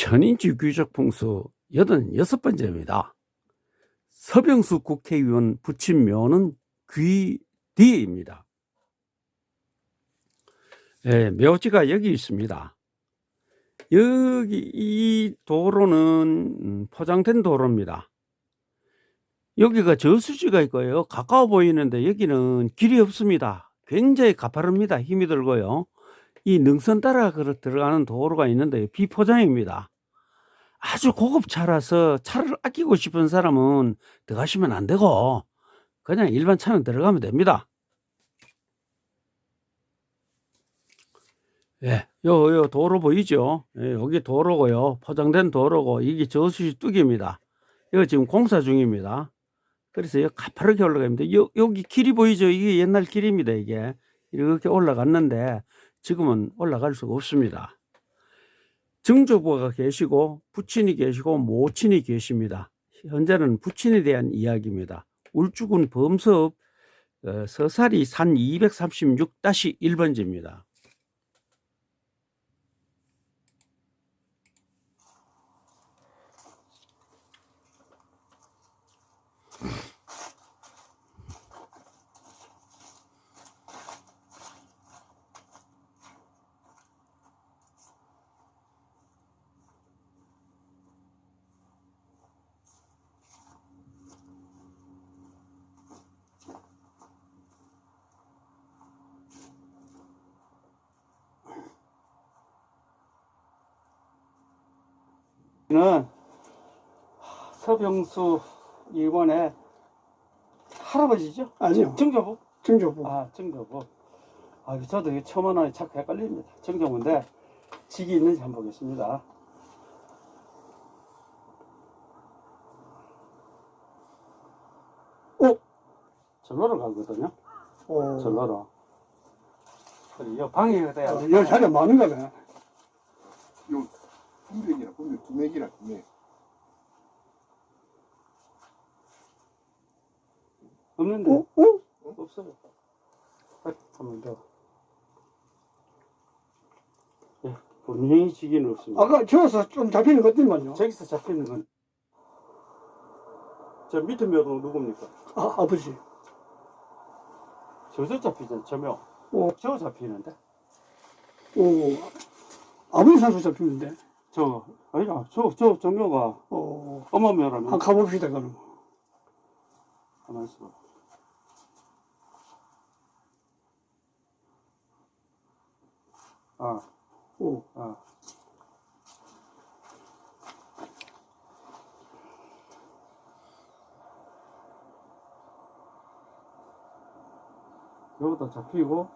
천인지 귀적 풍수 86번째입니다. 서병수 국회의원 부친묘는 귀 뒤입니다. 예, 묘지가 여기 있습니다. 여기 이 도로는 음, 포장된 도로입니다. 여기가 저수지가 있고요. 가까워 보이는데 여기는 길이 없습니다. 굉장히 가파릅니다. 힘이 들고요. 이 능선 따라 들어가는 도로가 있는데 비포장입니다. 아주 고급 차라서 차를 아끼고 싶은 사람은 들어가시면 안 되고 그냥 일반 차는 들어가면 됩니다. 예, 요, 요 도로 보이죠? 예, 여기 도로고요. 포장된 도로고 이게 저수지 뚝입니다. 이거 지금 공사 중입니다. 그래서 여기 가파르게 올라갑니다. 요, 여기 길이 보이죠? 이게 옛날 길입니다. 이게 이렇게 올라갔는데 지금은 올라갈 수가 없습니다. 증조부가 계시고 부친이 계시고 모친이 계십니다. 현재는 부친에 대한 이야기입니다. 울주군 범섭 어, 서사리 산 236-1번지입니다. 는 서병수 의원의 할아버지죠? 아니요. 정조부? 증조부. 아, 정조부. 아, 저도 이게 처음 하나 자꾸 헷갈립니다. 정조부인데 직이 있는지 한번 보겠습니다. 어? 절로로 가거든요. 어. 절로로. 요 방해가 돼야 돼. 여기 자리 많은가 봐. 요 분백이라 분백 두맥이라 두맥 없는데? 어? 어? 없어요. 아, 한번 더. 예, 분명히 지기는 없습니다. 아까 저어서 좀 잡히는 것 같더만요. 저기서 잡히는 건, 저 밑에 묘도 누굽니까? 아, 아버지. 저저 잡히잖아, 저 묘. 어. 저 잡히는데? 오. 아버지 산소 잡히는데. 저, 아니라, 저, 저, 저 묘가 어. 엄마 묘라면. 한 가봅시다, 그럼. 가만 있어봐. 아, 오. 아. 여기다 잡히고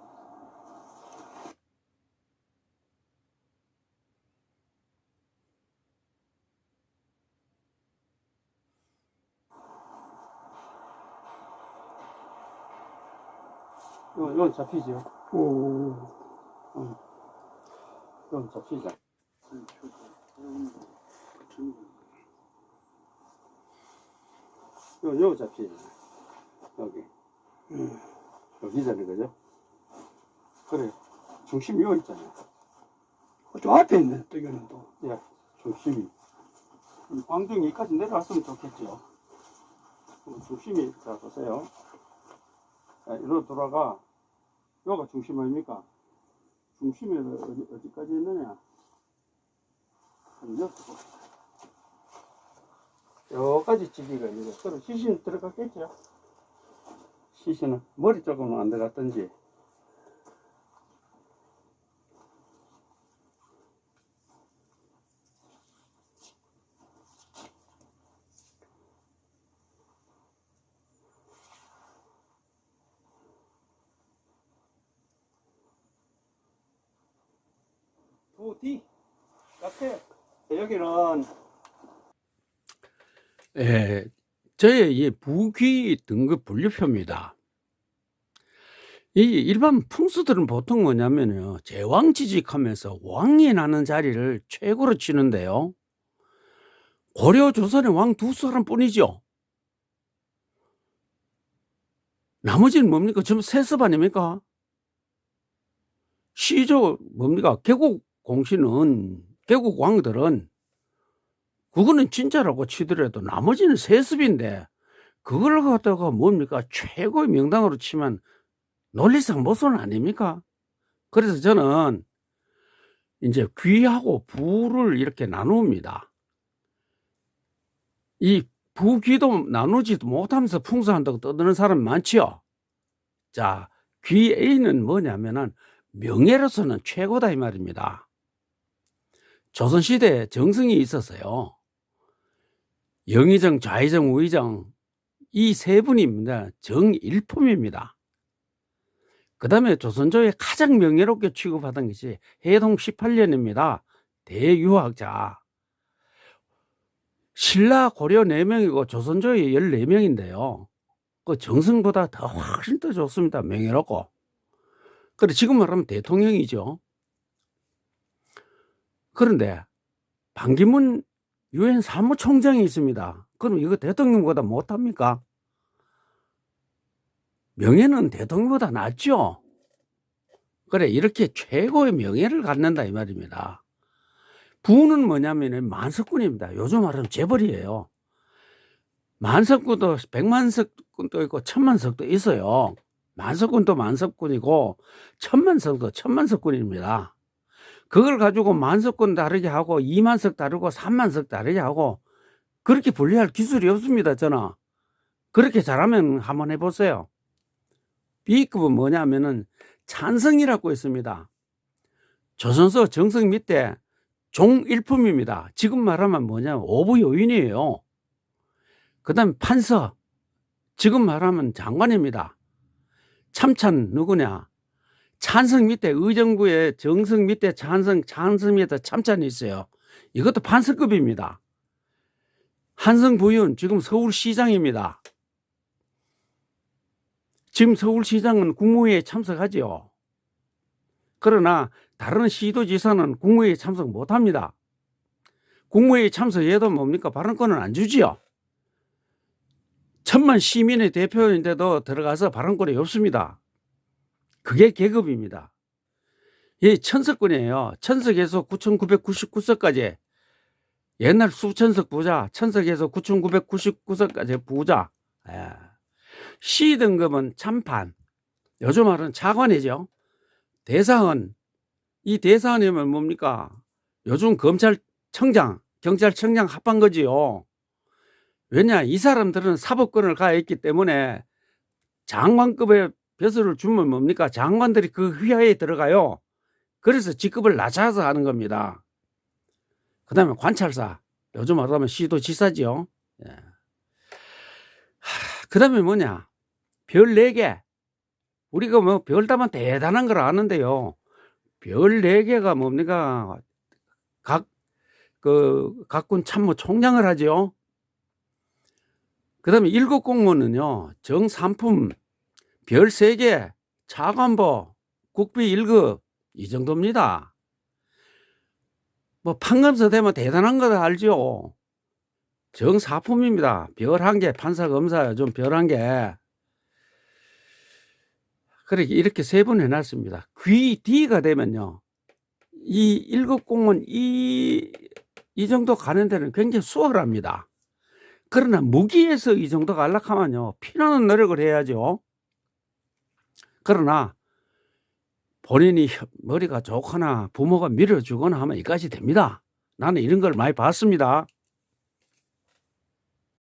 이건, 이건 잡히죠. 오. 이건 잡히죠. 요, 요 잡히죠. 여기. 음. 여기잖아요, 그죠? 그래. 중심이 여기 있잖아요. 저 앞에 있네, 또 이거는 또. 예, 중심이. 광중이 여기까지 내려왔으면 좋겠죠. 중심이, 자, 보세요. 자, 이리로 돌아가. 여기가 중심 아닙니까? 중심이 어디, 어디까지 있느냐? 한 여섯. 여기까지 지기가 있는 거. 그럼 시신 들어갔겠죠? 시신은 머리 조금은 안 들어갔든지. 부디 카페 여기는 예, 저의 이 부귀 등급 분류표입니다. 이 일반 풍수들은 보통 뭐냐면요, 제왕 지직하면서 왕이 나는 자리를 최고로 치는데요. 고려 조선의 왕 두 사람 뿐이죠. 나머지는 뭡니까? 전부 세습 아닙니까? 시조 뭡니까? 개국 공신은 개국 왕들은 그거는 진짜라고 치더라도 나머지는 세습인데 그걸 갖다가 뭡니까 최고의 명당으로 치면 논리상 모순 아닙니까? 그래서 저는 이제 귀하고 부를 이렇게 나눕니다. 이 부귀도 나누지도 못하면서 풍수한다고 떠드는 사람 많지요. 자, 귀 A는 뭐냐면은 명예로서는 최고다 이 말입니다. 조선시대에 정승이 있었어요. 영의정, 좌의정, 우의정 이 세 분입니다. 정일품입니다. 그 다음에 조선조에 가장 명예롭게 취급하던 것이 해동 18년입니다. 대유학자. 신라 고려 4명이고 조선조에 14명인데요. 그 정승보다 더 훨씬 더 좋습니다. 명예롭고. 그래, 지금 말하면 대통령이죠. 그런데 반기문 유엔 사무총장이 있습니다. 그럼 이거 대통령보다 못합니까? 명예는 대통령보다 낫죠. 그래, 이렇게 최고의 명예를 갖는다 이 말입니다. 부는 뭐냐면 만석군입니다. 요즘 말하면 재벌이에요. 만석군도 백만석군도 있고 천만석도 있어요. 만석군도 만석군이고 천만석도 천만석군입니다. 그걸 가지고 만석군 다르게 하고 이만석 다르고 삼만석 다르게 하고 그렇게 분리할 기술이 없습니다. 저는 그렇게 잘하면 한번 해보세요. B급은 뭐냐면은 찬성이라고 있습니다. 조선소 정성 밑에 종일품입니다. 지금 말하면 뭐냐면 오부 요인이에요. 그 다음에 판서. 지금 말하면 장관입니다. 참찬 누구냐? 찬성 밑에 의정부의 정성 밑에 찬성, 찬성 밑에 참찬이 있어요. 이것도 판서급입니다. 한성 부윤 지금 서울시장입니다. 지금 서울시장은 국무회의에 참석하지요. 그러나 다른 시도지사는 국무회의에 참석 못합니다. 국무회의 참석해도 뭡니까? 발언권은 안 주지요. 천만 시민의 대표인데도 들어가서 발언권이 없습니다. 그게 계급입니다. 이 천석군이에요. 천석에서 9,999석까지 옛날 수천석 부자, 천석에서 9,999석까지 부자. 예. 시 등급은 참판. 요즘 말은 차관이죠. 대사원. 이 대사원이면 뭡니까? 요즘 검찰청장, 경찰청장 합한 거지요. 왜냐? 이 사람들은 사법권을 가했기 때문에 장관급의 벼슬을 주면 뭡니까? 장관들이 그 휘하에 들어가요. 그래서 직급을 낮춰서 하는 겁니다. 그 다음에 관찰사. 요즘 말하면 시도지사지요. 예. 그 다음에 뭐냐? 별 4개. 우리가 뭐 별다면 대단한 걸 아는데요. 별 4개가 뭡니까? 각, 그, 각군 참모 총장을 하죠. 그 다음에 일곱 공무원은요, 정삼품, 별 3개, 차관보, 국비 1급, 이 정도입니다. 뭐, 판검사 되면 대단한 거다 알죠? 정사품입니다. 별 한 개, 판사, 검사 요즘 별한 개. 그렇게 이렇게 세 번 해놨습니다. 귀 D가 되면요. 이 일급 공무원 이, 이 정도 가는 데는 굉장히 수월합니다. 그러나 무기에서 이 정도가 안락하면요. 피나는 노력을 해야죠. 그러나 본인이 혀- 머리가 좋거나 부모가 밀어주거나 하면 이까지 됩니다. 나는 이런 걸 많이 봤습니다.